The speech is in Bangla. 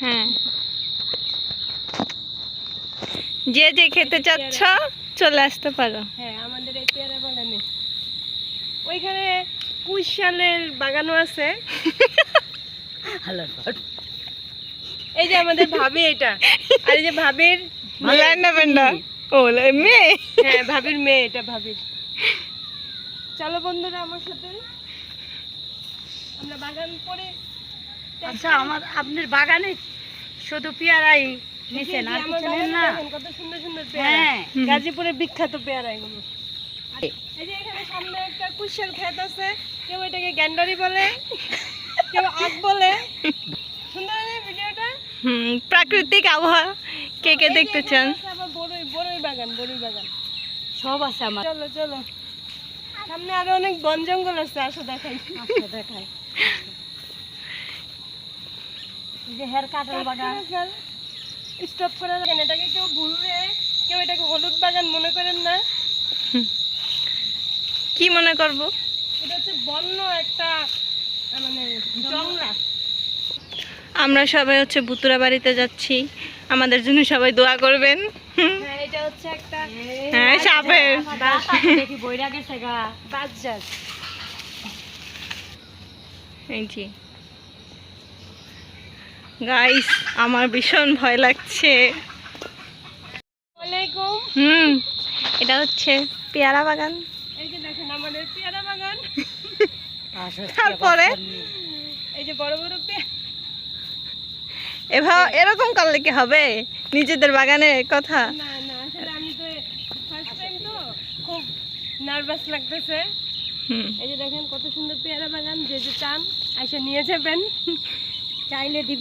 হ্যাঁ। যে যে খেতে চাচ্ছ চলে আসতে পারো। হ্যাঁ আমাদের এই পেয়ারা বাগানে। ওইখানে কুশ শালের বাগানও আছে। এই যে আমাদের ভাবি এটা। আর এই যে ভাবির ও মেয়ে? হ্যাঁ ভাবির মেয়ে এটা ভাবির। চলো বন্ধুরা আমার সাথে। আমরা বাগান করে আচ্ছা আমার আপনার বাগানে শুধু পেয়ারাই নিছেন আর কিছু নেন না? কত সুন্দর সুন্দর পেয়ারা। হ্যাঁ। গাজীপুরের বিখ্যাত পেয়ারা এগুলো এই যে এখানে সামনে একটা কুশাল ক্ষেত আছে কেউ এটাকে গ্যান্ডারি বলে কেউ আখ বলে। সুন্দর না ভিডিওটা? হুম প্রাকৃতিক আবহাওয়া কে কে দেখতে চান বড়ই বড়ই বাগান বড়ই বাগান। সব আছে আমার। চলো চলো। সামনে আরও অনেক বন জঙ্গল আছে আসো দেখাই। আচ্ছা দেখাই। যে হেয়ার কাটার বাগান স্টপ করে রাখেন এটাকে কেউ ভুলবে কেউ এটাকে হলুদ বাগান মনে করেন না। কি মনে করব? এটা হচ্ছে বন্য একটা মানে জংলা। আমরা সবাই হচ্ছে বুতুরা বাড়িতে যাচ্ছি। আমাদের জন্য সবাই দোয়া করবেন। হ্যাঁ এটা হচ্ছে একটা হ্যাঁ সাপের। দেখি বইরা গেছে গা। বাজার এই জি গাইস আমার ভীষণ ভয় লাগছে। হুম এটা হচ্ছে পেয়ারা বাগান। এই যে দেখেন আমাদের পেয়ারা বাগান। তারপরে? এই যে বড় বড় পেয়ারা। এভাবে এরকম করলে কি হবে? নিজেদের বাগানের কথা। না না আসলে ফার্স্ট টাইম তো খুব নার্ভাস লাগতেছে। এই যে দেখেন কত সুন্দর পেয়ারা বাগান যে যে চান আইসা নিয়ে যাবেন। চাইলে দিবে।